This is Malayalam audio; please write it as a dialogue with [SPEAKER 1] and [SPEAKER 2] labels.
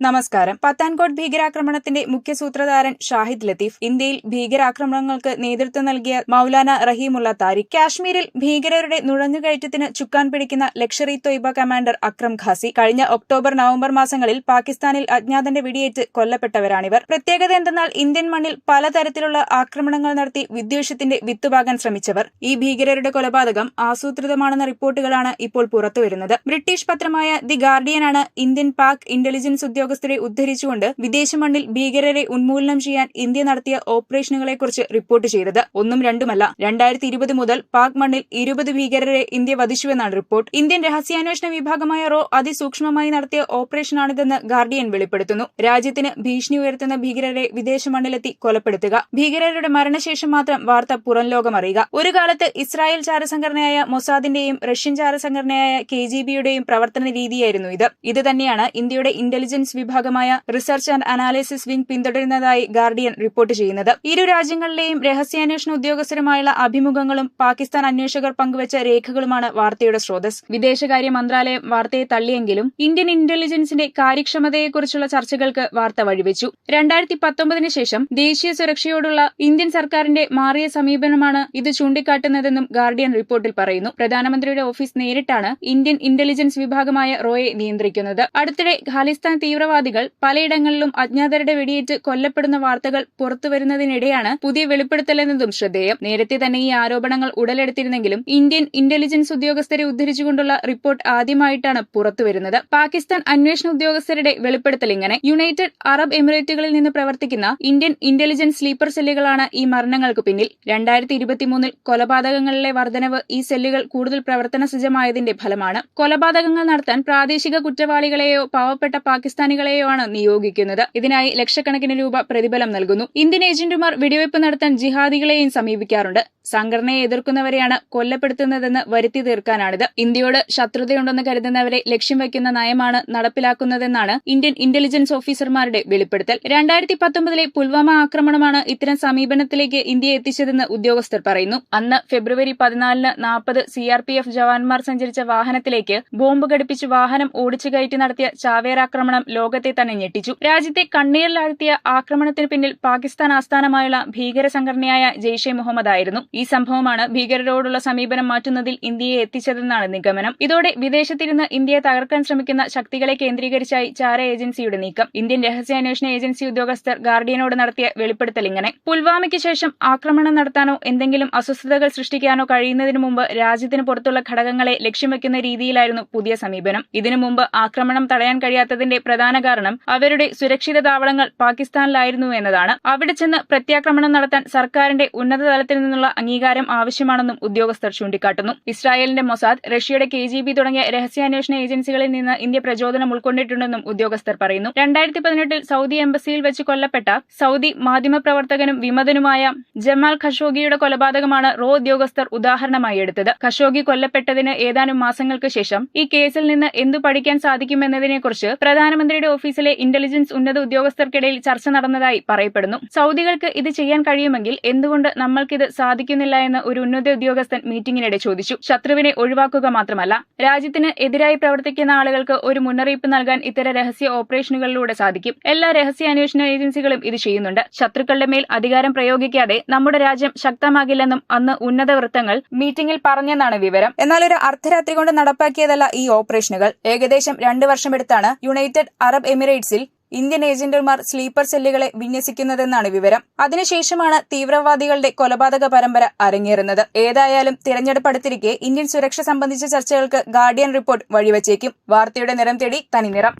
[SPEAKER 1] നമസ്കാരം. പത്താൻകോട്ട് ഭീകരാക്രമണത്തിന്റെ മുഖ്യ സൂത്രധാരൻ ഷാഹിദ് ലത്തീഫ് ഇന്ത്യയിൽ ഭീകരാക്രമണങ്ങൾക്ക് നേതൃത്വം നൽകിയ മൌലാന റഹീമുള്ള താരിഖ് കാശ്മീരിൽ ഭീകരരുടെ നുഴഞ്ഞുകയറ്റത്തിന് ചുക്കാൻ പിടിക്കുന്ന ലക്ഷറി തൊയ്ബ കമാൻഡർ അക്രം ഖാസി കഴിഞ്ഞ ഒക്ടോബർ നവംബർ മാസങ്ങളിൽ പാകിസ്ഥാനിൽ അജ്ഞാതന്റെ വെടിയേറ്റ് കൊല്ലപ്പെട്ടവരാണിവർ. പ്രത്യേകത എന്തെന്നാൽ ഇന്ത്യൻ മണ്ണിൽ പലതരത്തിലുള്ള ആക്രമണങ്ങൾ നടത്തി വിദ്വേഷത്തിന്റെ വിത്തുപാകാൻ ശ്രമിച്ചവർ. ഈ ഭീകരരുടെ കൊലപാതകം ആസൂത്രിതമാണെന്ന റിപ്പോർട്ടുകളാണ് ഇപ്പോൾ പുറത്തുവരുന്നത്. ബ്രിട്ടീഷ് പത്രമായ ദി ഗാർഡിയനാണ് ഇന്ത്യൻ പാക് ഇന്റലിജൻസ് ഉദ്യോഗസ്ഥരെ ഉദ്ധരിച്ചുകൊണ്ട് വിദേശ മണ്ണിൽ ഭീകരരെ ഉന്മൂലനം ചെയ്യാൻ ഇന്ത്യ നടത്തിയ ഓപ്പറേഷനുകളെക്കുറിച്ച് റിപ്പോർട്ട് ചെയ്തത്. ഒന്നും രണ്ടുമല്ല. രണ്ടായിരത്തി ഇരുപത് മുതൽ പാക് മണ്ണിൽ ഇരുപത് ഭീകരരെ ഇന്ത്യ വധിച്ചുവെന്നാണ് റിപ്പോർട്ട്. ഇന്ത്യൻ രഹസ്യാന്വേഷണ വിഭാഗമായ റോ അതിസൂക്ഷ്മമായി നടത്തിയ ഓപ്പറേഷനാണിതെന്ന് ഗാർഡിയൻ വെളിപ്പെടുത്തുന്നു. രാജ്യത്തിന് ഭീഷണി ഉയർത്തുന്ന ഭീകരരെ വിദേശ മണ്ണിലെത്തി കൊലപ്പെടുത്തുക. ഭീകരരുടെ മരണശേഷം മാത്രം വാർത്ത പുറം ലോകം അറിയുക. ഒരു കാലത്ത് ഇസ്രായേൽ ചാരസംഘടനയായ മൊസാദിന്റെയും റഷ്യൻ ചാരസംഘടനയായ കെ ജി ബിയുടെയും പ്രവർത്തന രീതിയായിരുന്നു ഇത്. ഇത് തന്നെയാണ് ഇന്ത്യയുടെ ഇന്റലിജൻസ് വിഭാഗമായ റിസർച്ച് ആൻഡ് അനാലിസിസ് വിംഗ് പിന്തുടരുന്നതായി ഗാർഡിയൻ റിപ്പോർട്ട് ചെയ്യുന്നത്. ഇരു രാജ്യങ്ങളിലെയും രഹസ്യാന്വേഷണ ഉദ്യോഗസ്ഥരുമായുള്ള അഭിമുഖങ്ങളും പാകിസ്ഥാൻ അന്വേഷകർ പങ്കുവച്ച രേഖകളുമാണ് വാർത്തയുടെ സ്രോതസ് വിദേശകാര്യ മന്ത്രാലയം വാർത്തയെ തള്ളിയെങ്കിലും ഇന്ത്യൻ ഇന്റലിജൻസിന്റെ കാര്യക്ഷമതയെക്കുറിച്ചുള്ള ചർച്ചകൾക്ക് വാർത്ത വഴിവെച്ചു. രണ്ടായിരത്തി പത്തൊമ്പതിന് ശേഷം ദേശീയ സുരക്ഷയോടുള്ള ഇന്ത്യൻ സർക്കാരിന്റെ മാറിയ സമീപനമാണ് ഇത് ചൂണ്ടിക്കാട്ടുന്നതെന്നും ഗാർഡിയൻ റിപ്പോർട്ടിൽ പറയുന്നു. പ്രധാനമന്ത്രിയുടെ ഓഫീസ് നേരിട്ടാണ് ഇന്ത്യൻ ഇന്റലിജൻസ് വിഭാഗമായ റോയെ നിയന്ത്രിക്കുന്നത്. അടുത്തിടെ ഖാലിസ്ഥാൻ തീവ്രവാദികൾ പലയിടങ്ങളിലും അജ്ഞാതരുടെ വെടിയേറ്റ് കൊല്ലപ്പെടുന്ന വാർത്തകൾ പുറത്തുവരുന്നതിനിടെയാണ് പുതിയ വെളിപ്പെടുത്തലെന്നതും ശ്രദ്ധേയം. നേരത്തെ തന്നെ ഈ ആരോപണങ്ങൾ ഉടലെടുത്തിരുന്നെങ്കിലും ഇന്ത്യൻ ഇന്റലിജൻസ് ഉദ്യോഗസ്ഥരെ ഉദ്ധരിച്ചുകൊണ്ടുള്ള റിപ്പോർട്ട് ആദ്യമായിട്ടാണ് പുറത്തുവരുന്നത്. പാകിസ്ഥാൻ അന്വേഷണ ഉദ്യോഗസ്ഥരുടെ വെളിപ്പെടുത്തൽ ഇങ്ങനെ. യുണൈറ്റഡ് അറബ് എമിറേറ്റുകളിൽ നിന്ന് പ്രവർത്തിക്കുന്ന ഇന്ത്യൻ ഇന്റലിജൻസ് സ്ലീപ്പർ സെല്ലുകളാണ് ഈ മരണങ്ങൾക്ക് പിന്നിൽ. രണ്ടായിരത്തി ഇരുപത്തിമൂന്നിൽ കൊലപാതകങ്ങളിലെ വർധനവ് ഈ സെല്ലുകൾ കൂടുതൽ പ്രവർത്തന സജ്ജമായതിന്റെ ഫലമാണ്. കൊലപാതകങ്ങൾ നടത്താൻ പ്രാദേശിക കുറ്റവാളികളെയോ പാവപ്പെട്ട പാകിസ്ഥാനികളെയോ ആണ് നിയോഗിക്കുന്നത്. ഇതിനായി ലക്ഷക്കണക്കിന് രൂപ പ്രതിഫലം നൽകുന്നു. ഇന്ത്യൻ ഏജന്റുമാർ വെടിവയ്പ് നടത്താൻ ജിഹാദികളെയും സമീപിക്കാറുണ്ട്. സംഘടനയെ എതിർക്കുന്നവരെയാണ് കൊല്ലപ്പെടുത്തുന്നതെന്ന് വരുത്തി തീർക്കാനാണിത്. ഇന്ത്യയോട് ശത്രുതയുണ്ടെന്ന് കരുതുന്നവരെ ലക്ഷ്യം വയ്ക്കുന്ന നയമാണ് നടപ്പിലാക്കുന്നതെന്നാണ് ഇന്ത്യൻ ഇന്റലിജൻസ് ഓഫീസർമാരുടെ വെളിപ്പെടുത്തൽ. രണ്ടായിരത്തി പത്തൊമ്പതിലെ പുൽവാമ ആക്രമണമാണ് ഇത്തരം സമീപനത്തിലേക്ക് ഇന്ത്യയെ എത്തിച്ചതെന്ന് ഉദ്യോഗസ്ഥർ പറയുന്നു. അന്ന് ഫെബ്രുവരി പതിനാലിന് നാൽപ്പത് സിആർപിഎഫ് ജവാന്മാർ സഞ്ചരിച്ച വാഹനത്തിലേക്ക് ബോംബ് ഘടിപ്പിച്ച് വാഹനം ഓടിച്ചു കയറ്റി നടത്തിയ ചാവേറാക്രമണം ലോകത്തെ തന്നെ ഞെട്ടിച്ചു. രാജ്യത്തെ കണ്ണീരിലാഴ്ത്തിയ ആക്രമണത്തിന് പിന്നിൽ പാകിസ്ഥാൻ ആസ്ഥാനമായുള്ള ഭീകര സംഘടനയായ ജെയ്ഷെ മുഹമ്മദ് ആയിരുന്നു ഈ സംഭവമാണ് ഭീകരരോടുള്ള സമീപനം മാറ്റുന്നതിൽ ഇന്ത്യയെ എത്തിച്ചതെന്നാണ് നിഗമനം. ഇതോടെ വിദേശത്തിരുന്ന് ഇന്ത്യയെ തകർക്കാൻ ശ്രമിക്കുന്ന ശക്തികളെ കേന്ദ്രീകരിച്ചായി ചാര ഏജൻസിയുടെ നീക്കം. ഇന്ത്യൻ രഹസ്യാന്വേഷണ ഏജൻസി ഉദ്യോഗസ്ഥർ ഗാർഡിയനോട് നടത്തിയ വെളിപ്പെടുത്തൽ ഇങ്ങനെ. പുൽവാമയ്ക്ക് ശേഷം ആക്രമണം നടത്താനോ എന്തെങ്കിലും അസ്വസ്ഥതകൾ സൃഷ്ടിക്കാനോ കഴിയുന്നതിനു മുമ്പ് രാജ്യത്തിന് പുറത്തുള്ള ഘടകങ്ങളെ ലക്ഷ്യം വെക്കുന്ന രീതിയിലായിരുന്നു പുതിയ സമീപനം. ഇതിനു മുമ്പ് ആക്രമണം തടയാൻ കഴിയാത്തതിന്റെ പ്രധാന കാരണം അവരുടെ സുരക്ഷിത താവളങ്ങൾ പാകിസ്ഥാനിലായിരുന്നു എന്നതാണ്. അവിടെ ചെന്ന് പ്രത്യാക്രമണം നടത്താൻ സർക്കാരിന്റെ ഉന്നതതലത്തിൽ നിന്നുള്ള അംഗീകാരം ആവശ്യമാണെന്നും ഉദ്യോഗസ്ഥർ ചൂണ്ടിക്കാട്ടുന്നു. ഇസ്രായേലിന്റെ മൊസാദ് റഷ്യയുടെ കെ ജി ബി തുടങ്ങിയ രഹസ്യാന്വേഷണ ഏജൻസികളിൽ നിന്ന് ഇന്ത്യ പ്രചോദനം ഉൾക്കൊണ്ടിട്ടുണ്ടെന്നും ഉദ്യോഗസ്ഥർ പറയുന്നു. രണ്ടായിരത്തി പതിനെട്ടിൽ സൗദി എംബസിയിൽ വെച്ച് കൊല്ലപ്പെട്ട സൗദി മാധ്യമപ്രവർത്തകനും വിമതനുമായ ജമാൽ ഖഷോഗിയുടെ കൊലപാതകമാണ് റോ ഉദ്യോഗസ്ഥർ ഉദാഹരണമായി എടുത്തത്. ഖഷോഗി കൊല്ലപ്പെട്ടതിന് ഏതാനും മാസങ്ങൾക്ക് ശേഷം ഈ കേസിൽ നിന്ന് എന്തു പഠിക്കാൻ സാധിക്കുമെന്നതിനെക്കുറിച്ച് പ്രധാനമന്ത്രിയുടെ ഓഫീസിലെ ഇന്റലിജൻസ് ഉന്നത ഉദ്യോഗസ്ഥർക്കിടയിൽ ചർച്ച നടന്നതായി പറയപ്പെടുന്നു. സൗദികൾക്ക് ഇത് ചെയ്യാൻ കഴിയുമെങ്കിൽ എന്തുകൊണ്ട് നമ്മൾക്കിത് സാധിക്കുന്നില്ല എന്ന് ഒരു ഉന്നത ഉദ്യോഗസ്ഥൻ മീറ്റിംഗിനിടെ ചോദിച്ചു. ശത്രുവിനെ ഒഴിവാക്കുക മാത്രമല്ല രാജ്യത്തിന് എതിരായി പ്രവർത്തിക്കുന്ന ആളുകൾക്ക് ഒരു മുന്നറിയിപ്പ് നൽകാൻ ഇത്തരം രഹസ്യ ഓപ്പറേഷനുകളിലൂടെ സാധിക്കും. എല്ലാ രഹസ്യ അന്വേഷണ ഏജൻസികളും ഇത് ചെയ്യുന്നുണ്ട്. ശത്രുക്കളുടെ മേൽ അധികാരം പ്രയോഗിക്കാതെ നമ്മുടെ രാജ്യം ശക്തമാകില്ലെന്നും അന്ന് ഉന്നത വൃത്തങ്ങൾ മീറ്റിംഗിൽ പറഞ്ഞെന്നാണ് വിവരം. എന്നാൽ ഒരു അർദ്ധരാത്രി കൊണ്ട് നടപ്പാക്കിയതല്ല ഈ ഓപ്പറേഷനുകൾ. ഏകദേശം രണ്ട് വർഷമെടുത്താണ് യുണൈറ്റഡ് അറബ് എമിറേറ്റ്സിൽ ഇന്ത്യൻ ഏജന്റുമാർ സ്ലീപ്പർ സെല്ലുകളെ വിന്യസിക്കുന്നതെന്നാണ് വിവരം. അതിനുശേഷമാണ് തീവ്രവാദികളുടെ കൊലപാതക പരമ്പര അരങ്ങേറുന്നത്. ഏതായാലും തിരഞ്ഞെടുപ്പ് അടുത്തിരിക്കെ ഇന്ത്യൻ സുരക്ഷ സംബന്ധിച്ച ചർച്ചകൾക്ക് ഗാർഡിയൻ റിപ്പോർട്ട് വഴിവച്ചേക്കും. വാർത്തയുടെ നിറം തേടി തനിനിറം.